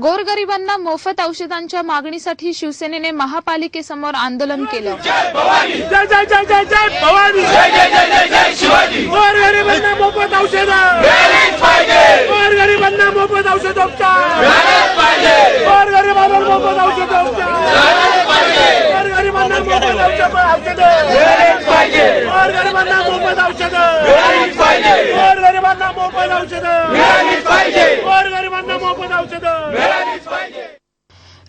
गोरगरिबांना मोफत औषधांच्या मागणीसाठी शिवसेनेने महापालिकेसमोर आंदोलन केलं. जय जय जय जय जय भवानी! जय जय जय जय जय शिवाजी! गोर गरिबांना मोफत औषध मोफत औषधोपचार औषधोपचार औषध! मोफत औषध गोर गरिबांना मोफत औषध गोर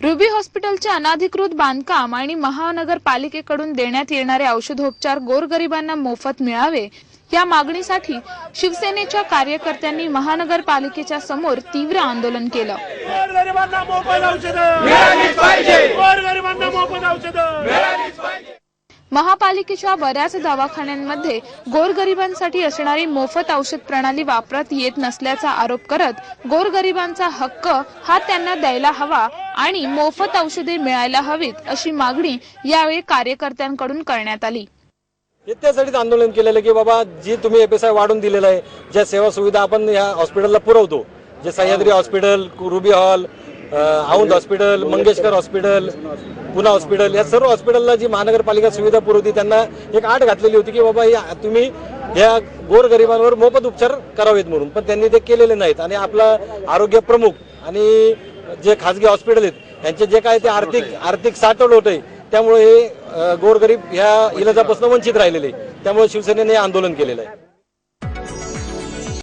रुबी हॉस्पिटलचे अनाधिकृत बांधकाम आणि महानगरपालिकेकडून देण्यात येणारे औषधोपचार गोरगरिबांना मोफत मिळावे या मागणीसाठी शिवसेनेच्या कार्यकर्त्यांनी महानगरपालिकेच्या समोर तीव्र आंदोलन केलं. औषध. मोफत औषध. महापालिकेच्या बऱ्याच दवाखान्यांमध्ये गोरगरिबांसाठी असणारी मोफत औषध प्रणाली वापरात येत नसल्याचा आरोप करत गोरगरिबांचा हक्क हा त्यांना द्यायला हवा आणि मोफत औषधे मिळायला हवीत अशी मागणी यावेळी कार्यकर्त्यांकडून करण्यात आली. त्यासाठीच आंदोलन केलेलं की बाबा जी तुम्ही एपीएसआय वाढून दिलेलं आहे ज्या सेवा सुविधा आपण या हॉस्पिटलला पुरवतो जे Sahyadri hospital Ruby hall Aundh hospital Mangeshkar hospital Poona hospital या सर्व हॉस्पिटलला जी महानगरपालिका सुविधा पुरवती त्यांना एक आठ घातलेली होती की बाबा या तुम्ही या गोरगरिबांवर मोफत उपचार करावेत म्हणून. पण त्यांनी ते केलेले नाहीत. आणि आपला आरोग्य प्रमुख आणि जे खासगी हॉस्पिटल आहेत यांचे जे काय ते आर्थिक आर्थिक साठवड होत आहे त्यामुळे हे गोरगरीब ह्या इलाजापासून वंचित राहिलेले आहे. त्यामुळे शिवसेनेने हे आंदोलन केलेलं आहे.